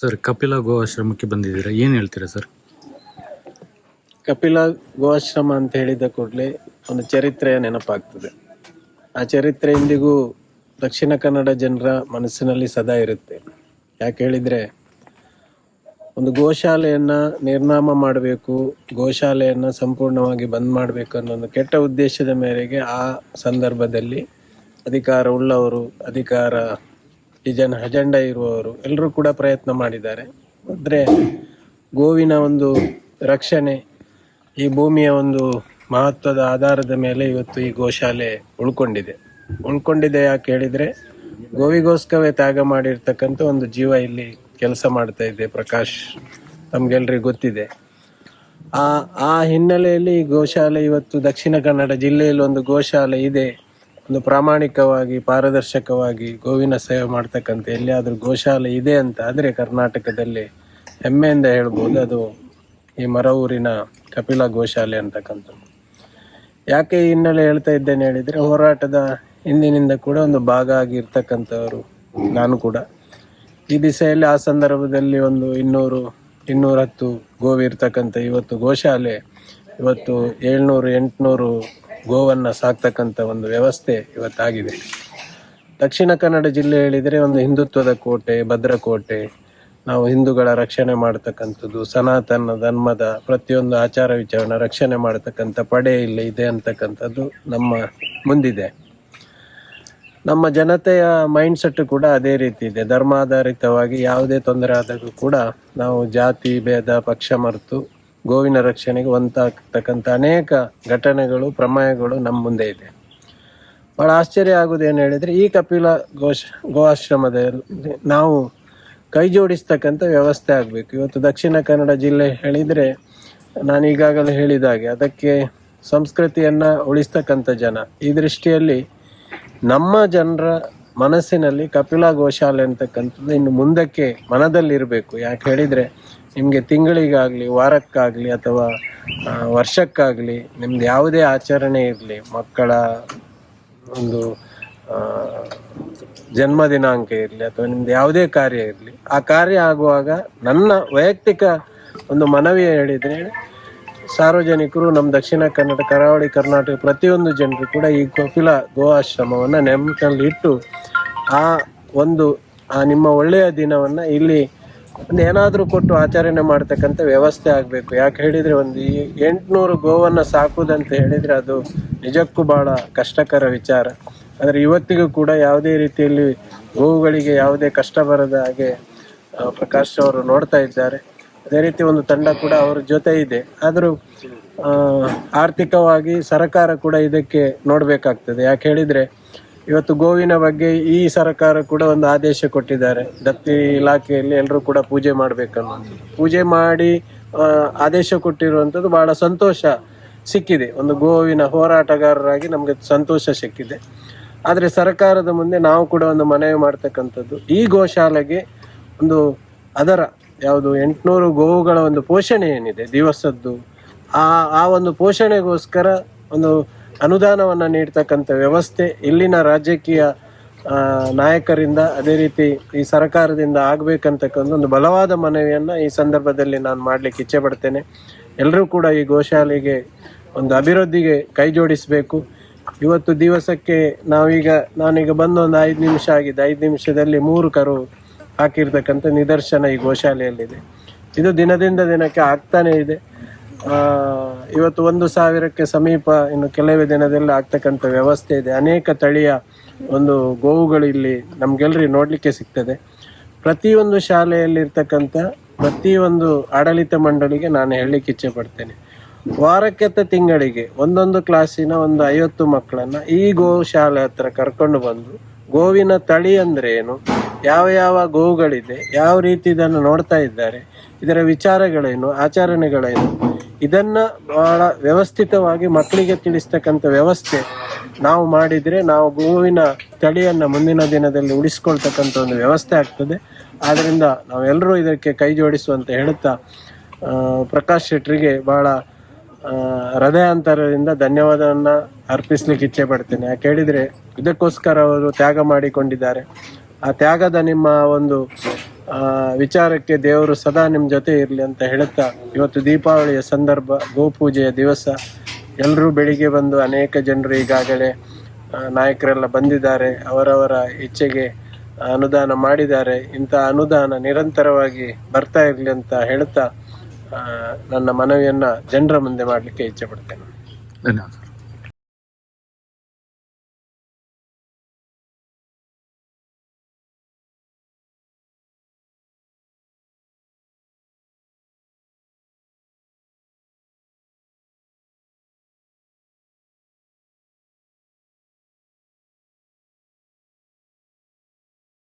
Sir, Kapila ಗೋವಾಶ್ರಮಕ್ಕೆ ಬಂದಿದ್ದೀರಾ? ಏನು ಹೇಳ್ತೀರಾ ಸರ್? ಕಪಿಲ ಗೋಆಶ್ರಮ ಅಂತ ಹೇಳಿದ ಕೂಡಲೇ ಒಂದು ಚರಿತ್ರೆಯ ನೆನಪಾಗ್ತದೆ. ಆ ಚರಿತ್ರೆ ಇಂದಿಗೂ ದಕ್ಷಿಣ ಕನ್ನಡ ಜನರ ಮನಸ್ಸಿನಲ್ಲಿ ಸದಾ ಇರುತ್ತೆ. ಯಾಕೆ ಹೇಳಿದರೆ, ಒಂದು ಗೋಶಾಲೆಯನ್ನು ನಿರ್ನಾಮ ಮಾಡಬೇಕು, ಗೋಶಾಲೆಯನ್ನು ಸಂಪೂರ್ಣವಾಗಿ ಬಂದ್ ಮಾಡಬೇಕು ಅನ್ನೋ ಒಂದು ಕೆಟ್ಟ ಉದ್ದೇಶದ ಮೇರೆಗೆ ಆ ಸಂದರ್ಭದಲ್ಲಿ ಅಧಿಕಾರ ಉಳ್ಳವರು, ಅಧಿಕಾರ ಜನ ಅಜೆಂಡ ಇರುವವರು ಎಲ್ಲರೂ ಕೂಡ ಪ್ರಯತ್ನ ಮಾಡಿದ್ದಾರೆ. ಆದರೆ ಗೋವಿನ ಒಂದು ರಕ್ಷಣೆ, ಈ ಭೂಮಿಯ ಒಂದು ಮಹತ್ವದ ಆಧಾರದ ಮೇಲೆ ಇವತ್ತು ಈ ಗೋಶಾಲೆ ಉಳ್ಕೊಂಡಿದೆ. ಉಳ್ಕೊಂಡಿದೆ ಯಾಕೆ ಹೇಳಿದರೆ, ಗೋವಿಗೋಸ್ಕರವೇ ತ್ಯಾಗ ಮಾಡಿರ್ತಕ್ಕಂಥ ಒಂದು ಜೀವ ಇಲ್ಲಿ ಕೆಲಸ ಮಾಡ್ತಾ ಇದೆ ಪ್ರಕಾಶ್, ತಮ್ಗೆಲ್ರಿಗೂ ಗೊತ್ತಿದೆ. ಆ ಆ ಹಿನ್ನೆಲೆಯಲ್ಲಿ ಗೋಶಾಲೆ ಇವತ್ತು ದಕ್ಷಿಣ ಕನ್ನಡ ಜಿಲ್ಲೆಯಲ್ಲಿ ಒಂದು ಗೋಶಾಲೆ ಇದೆ. ಒಂದು ಪ್ರಾಮಾಣಿಕವಾಗಿ, ಪಾರದರ್ಶಕವಾಗಿ ಗೋವಿನ ಸೇವೆ ಮಾಡ್ತಕ್ಕಂಥ ಎಲ್ಲಿಯಾದರೂ ಗೋಶಾಲೆ ಇದೆ ಅಂತ ಆದರೆ ಕರ್ನಾಟಕದಲ್ಲಿ ಹೆಮ್ಮೆಯಿಂದ ಹೇಳ್ಬೋದು ಅದು ಈ ಮರವೂರಿನ ಕಪಿಲ ಗೋಶಾಲೆ ಅಂತಕ್ಕಂಥದ್ದು. ಯಾಕೆ ಹಿನ್ನೆಲೆ ಹೇಳ್ತಾ ಇದ್ದೇನೆ ಹೇಳಿದರೆ ಹೋರಾಟದ ಹಿಂದಿನಿಂದ ಕೂಡ ಒಂದು ಭಾಗ ಆಗಿರ್ತಕ್ಕಂಥವರು ನಾನು ಕೂಡ. ಈ ದಿಸೆಯಲ್ಲಿ ಆ ಸಂದರ್ಭದಲ್ಲಿ ಒಂದು ಇನ್ನೂರು ಇನ್ನೂರ ಹತ್ತು ಗೋವಿ ಇರ್ತಕ್ಕಂಥ ಇವತ್ತು ಗೋಶಾಲೆ, ಇವತ್ತು ಏಳ್ನೂರು, ಎಂಟುನೂರು ಗೋವನ್ನು ಸಾಕ್ತಕ್ಕಂಥ ಒಂದು ವ್ಯವಸ್ಥೆ ಇವತ್ತಾಗಿದೆ. ದಕ್ಷಿಣ ಕನ್ನಡ ಜಿಲ್ಲೆ ಹೇಳಿದರೆ ಒಂದು ಹಿಂದುತ್ವದ ಕೋಟೆ, ಭದ್ರಕೋಟೆ. ನಾವು ಹಿಂದೂಗಳ ರಕ್ಷಣೆ ಮಾಡ್ತಕ್ಕಂಥದ್ದು, ಸನಾತನ, ಧರ್ಮದ ಪ್ರತಿಯೊಂದು ಆಚಾರ ವಿಚಾರನ ರಕ್ಷಣೆ ಮಾಡ್ತಕ್ಕಂಥ ಪಡೆ ಇಲ್ಲಿ ಇದೆ ಅಂತಕ್ಕಂಥದ್ದು ನಮ್ಮ ಮುಂದಿದೆ. ನಮ್ಮ ಜನತೆಯ ಮೈಂಡ್ ಸೆಟ್ ಕೂಡ ಅದೇ ರೀತಿ ಇದೆ. ಧರ್ಮಾಧಾರಿತವಾಗಿ ಯಾವುದೇ ತೊಂದರೆ ಆದಾಗೂ ಕೂಡ ನಾವು ಜಾತಿ, ಭೇದ, ಪಕ್ಷ ಮರೆತು ಗೋವಿನ ರಕ್ಷಣೆಗೆ ಒಂತಾಗ್ತಕ್ಕಂಥ ಅನೇಕ ಘಟನೆಗಳು, ಪ್ರಮೇಯಗಳು ನಮ್ಮ ಮುಂದೆ ಇದೆ. ಭಾಳ ಆಶ್ಚರ್ಯ ಆಗುವುದು ಏನು ಹೇಳಿದರೆ, ಈ ಕಪಿಲ ಗೋಶ್ ಗೋ ಆಶ್ರಮದಲ್ಲಿ ನಾವು ಕೈ ಜೋಡಿಸ್ತಕ್ಕಂಥ ವ್ಯವಸ್ಥೆ ಆಗಬೇಕು. ಇವತ್ತು ದಕ್ಷಿಣ ಕನ್ನಡ ಜಿಲ್ಲೆ ಹೇಳಿದರೆ, ನಾನು ಈಗಾಗಲೇ ಹೇಳಿದ ಹಾಗೆ ಅದಕ್ಕೆ ಸಂಸ್ಕೃತಿಯನ್ನು ಉಳಿಸ್ತಕ್ಕಂಥ ಜನ. ಈ ದೃಷ್ಟಿಯಲ್ಲಿ ನಮ್ಮ ಜನರ ಮನಸ್ಸಿನಲ್ಲಿ ಕಪಿಲ ಗೋಶಾಲೆ ಅಂತಕ್ಕಂಥದ್ದು ಇನ್ನು ಮುಂದಕ್ಕೆ ಮನದಲ್ಲಿರಬೇಕು. ಯಾಕೆ ಹೇಳಿದರೆ ನಿಮಗೆ ತಿಂಗಳಿಗಾಗಲಿ, ವಾರಕ್ಕಾಗಲಿ ಅಥವಾ ವರ್ಷಕ್ಕಾಗಲಿ ನಿಮ್ದು ಯಾವುದೇ ಆಚರಣೆ ಇರಲಿ, ಮಕ್ಕಳ ಒಂದು ಜನ್ಮ ದಿನಾಂಕ ಇರಲಿ ಅಥವಾ ನಿಮ್ದು ಯಾವುದೇ ಕಾರ್ಯ ಇರಲಿ, ಆ ಕಾರ್ಯ ಆಗುವಾಗ ನನ್ನ ವೈಯಕ್ತಿಕ ಒಂದು ಮನವಿ ಹೇಳಿದ್ರೆ ಸಾರ್ವಜನಿಕರು ನಮ್ಮ ದಕ್ಷಿಣ ಕನ್ನಡ, ಕರಾವಳಿ ಕರ್ನಾಟಕ ಪ್ರತಿಯೊಂದು ಜನರು ಕೂಡ ಈ ಕಪಿಲ ಗೋ ಆಶ್ರಮವನ್ನು ಇಟ್ಟು ಆ ಒಂದು, ಆ ನಿಮ್ಮ ಒಳ್ಳೆಯ ದಿನವನ್ನು ಇಲ್ಲಿ ಒಂದು ಏನಾದರೂ ಕೊಟ್ಟು ಆಚರಣೆ ಮಾಡ್ತಕ್ಕಂಥ ವ್ಯವಸ್ಥೆ ಆಗಬೇಕು. ಯಾಕೆ ಹೇಳಿದರೆ ಒಂದು ಈ ಎಂಟುನೂರು ಗೋವನ್ನು ಸಾಕುವುದಂತ ಹೇಳಿದರೆ ಅದು ನಿಜಕ್ಕೂ ಭಾಳ ಕಷ್ಟಕರ ವಿಚಾರ. ಆದರೆ ಇವತ್ತಿಗೂ ಕೂಡ ಯಾವುದೇ ರೀತಿಯಲ್ಲಿ ಗೋವುಗಳಿಗೆ ಯಾವುದೇ ಕಷ್ಟ ಬರದ ಹಾಗೆ ಪ್ರಕಾಶ್ ಅವರು ನೋಡ್ತಾ ಇದ್ದಾರೆ. ಅದೇ ರೀತಿ ಒಂದು ತಂಡ ಕೂಡ ಅವರ ಜೊತೆ ಇದೆ. ಆದರೂ ಆರ್ಥಿಕವಾಗಿ ಸರ್ಕಾರ ಕೂಡ ಇದಕ್ಕೆ ನೋಡಬೇಕಾಗ್ತದೆ. ಯಾಕೆ ಹೇಳಿದರೆ ಇವತ್ತು ಗೋವಿನ ಬಗ್ಗೆ ಈ ಸರ್ಕಾರ ಕೂಡ ಒಂದು ಆದೇಶ ಕೊಟ್ಟಿದ್ದಾರೆ. ದತ್ತಿ ಇಲಾಖೆಯಲ್ಲಿ ಎಲ್ಲರೂ ಕೂಡ ಪೂಜೆ ಮಾಡಬೇಕನ್ನು. ಪೂಜೆ ಮಾಡಿ ಆದೇಶ ಕೊಟ್ಟಿರುವಂಥದ್ದು ಬಹಳ ಸಂತೋಷ ಸಿಕ್ಕಿದೆ. ಒಂದು ಗೋವಿನ ಹೋರಾಟಗಾರರಾಗಿ ನಮಗೆ ಸಂತೋಷ ಸಿಕ್ಕಿದೆ. ಆದರೆ ಸರ್ಕಾರದ ಮುಂದೆ ನಾವು ಕೂಡ ಒಂದು ಮನವಿ ಮಾಡ್ತಕ್ಕಂಥದ್ದು. ಈ ಗೋಶಾಲೆಗೆ ಒಂದು ಅದರ ಯಾವುದು ಎಂಟುನೂರು ಗೋವುಗಳ ಒಂದು ಪೋಷಣೆ ಏನಿದೆ, ದಿವಸದ್ದು. ಆ ಆ ಒಂದು ಪೋಷಣೆಗೋಸ್ಕರ ಒಂದು ಅನುದಾನವನ್ನು ನೀಡ್ತಕ್ಕಂಥ ವ್ಯವಸ್ಥೆ ಇಲ್ಲಿನ ರಾಜಕೀಯ ನಾಯಕರಿಂದ, ಅದೇ ರೀತಿ ಈ ಸರ್ಕಾರದಿಂದ ಆಗಬೇಕಂತಕ್ಕಂಥ ಒಂದು ಬಲವಾದ ಮನವಿಯನ್ನು ಈ ಸಂದರ್ಭದಲ್ಲಿ ನಾನು ಮಾಡಲಿಕ್ಕೆ ಇಚ್ಛೆ ಪಡ್ತೇನೆ. ಎಲ್ಲರೂ ಕೂಡ ಈ ಗೋಶಾಲೆಗೆ ಒಂದು ಅಭಿವೃದ್ಧಿಗೆ ಕೈ ಜೋಡಿಸಬೇಕು. ಇವತ್ತು ದಿವಸಕ್ಕೆ ನಾವೀಗ, ನಾನೀಗ ಬಂದು ಒಂದು ಐದು ನಿಮಿಷ ಆಗಿದೆ. ಐದು ನಿಮಿಷದಲ್ಲಿ ಮೂರು ಕರು ಹಾಕಿರ್ತಕ್ಕಂಥ ನಿದರ್ಶನ ಈ ಗೋಶಾಲೆಯಲ್ಲಿದೆ. ಇದು ದಿನದಿಂದ ದಿನಕ್ಕೆ ಆಗ್ತಾನೇ ಇದೆ. ಇವತ್ತು ಒಂದು ಸಾವಿರಕ್ಕೆ ಸಮೀಪ ಇನ್ನು ಕೆಲವೇ ದಿನದಲ್ಲಿ ಆಗ್ತಕ್ಕಂಥ ವ್ಯವಸ್ಥೆ ಇದೆ. ಅನೇಕ ತಳಿಯ ಒಂದು ಗೋವುಗಳು ಇಲ್ಲಿ ನಮ್ಗೆಲ್ರಿ ನೋಡಲಿಕ್ಕೆ ಸಿಗ್ತದೆ. ಪ್ರತಿಯೊಂದು ಶಾಲೆಯಲ್ಲಿರ್ತಕ್ಕಂಥ ಪ್ರತಿಯೊಂದು ಆಡಳಿತ ಮಂಡಳಿಗೆ ನಾನು ಹೇಳಲಿಕ್ಕೆ ಇಚ್ಛೆ ಪಡ್ತೇನೆ. ವಾರಕ್ಕೆ ಅಥವಾ ತಿಂಗಳಿಗೆ ಒಂದೊಂದು ಕ್ಲಾಸಿನ ಒಂದು ಐವತ್ತು ಮಕ್ಕಳನ್ನ ಈ ಗೋ ಶಾಲೆ ಹತ್ರ ಕರ್ಕೊಂಡು ಬಂದು ಗೋವಿನ ತಳಿ ಅಂದ್ರೆ ಏನು? ಯಾವ ಯಾವ ಗೋವುಗಳಿದೆ, ಯಾವ ರೀತಿ ಇದನ್ನು ನೋಡ್ತಾ ಇದ್ದಾರೆ, ಇದರ ವಿಚಾರಗಳೇನು, ಆಚರಣೆಗಳೇನು, ಇದನ್ನು ಬಹಳ ವ್ಯವಸ್ಥಿತವಾಗಿ ಮಕ್ಕಳಿಗೆ ತಿಳಿಸ್ತಕ್ಕಂಥ ವ್ಯವಸ್ಥೆ ನಾವು ಮಾಡಿದರೆ ನಾವು ಗೋವಿನ ತಳಿಯನ್ನು ಮುಂದಿನ ದಿನದಲ್ಲಿ ಉಳಿಸ್ಕೊಳ್ತಕ್ಕಂಥ ಒಂದು ವ್ಯವಸ್ಥೆ ಆಗ್ತದೆ. ಆದ್ದರಿಂದ ನಾವೆಲ್ಲರೂ ಇದಕ್ಕೆ ಕೈ ಜೋಡಿಸುವಂತ ಹೇಳುತ್ತಾ ಪ್ರಕಾಶ್ ಶೆಟ್ರಿಗೆ ಬಹಳ ಹೃದಯಾಂತರದಿಂದ ಧನ್ಯವಾದವನ್ನು ಅರ್ಪಿಸ್ಲಿಕ್ಕೆ ಇಚ್ಛೆ ಪಡ್ತೇನೆ. ಯಾಕೆ ಹೇಳಿದರೆ ಇದಕ್ಕೋಸ್ಕರ ಅವರು ತ್ಯಾಗ ಮಾಡಿಕೊಂಡಿದ್ದಾರೆ. ಆ ತ್ಯಾಗದ ನಿಮ್ಮ ಒಂದು ವಿಚಾರಕ್ಕೆ ದೇವರು ಸದಾ ನಿಮ್ಮ ಜೊತೆ ಇರಲಿ ಅಂತ ಹೇಳುತ್ತಾ ಇವತ್ತು ದೀಪಾವಳಿಯ ಸಂದರ್ಭ, ಗೋಪೂಜೆಯ ದಿವಸ. ಎಲ್ಲರೂ ಬೆಳಿಗ್ಗೆ ಬಂದು ಅನೇಕ ಜನರು ಈಗಾಗಲೇ ನಾಯಕರೆಲ್ಲ ಬಂದಿದ್ದಾರೆ. ಅವರವರ ಇಚ್ಛೆಗೆ ಅನುದಾನ ಮಾಡಿದ್ದಾರೆ. ಇಂಥ ಅನುದಾನ ನಿರಂತರವಾಗಿ ಬರ್ತಾ ಇರಲಿ ಅಂತ ಹೇಳ್ತಾ ನನ್ನ ಮನವಿಯನ್ನು ಜನರ ಮುಂದೆ ಮಾಡಲಿಕ್ಕೆ ಇಚ್ಛೆ ಪಡ್ತೇನೆ. ಧನ್ಯವಾದ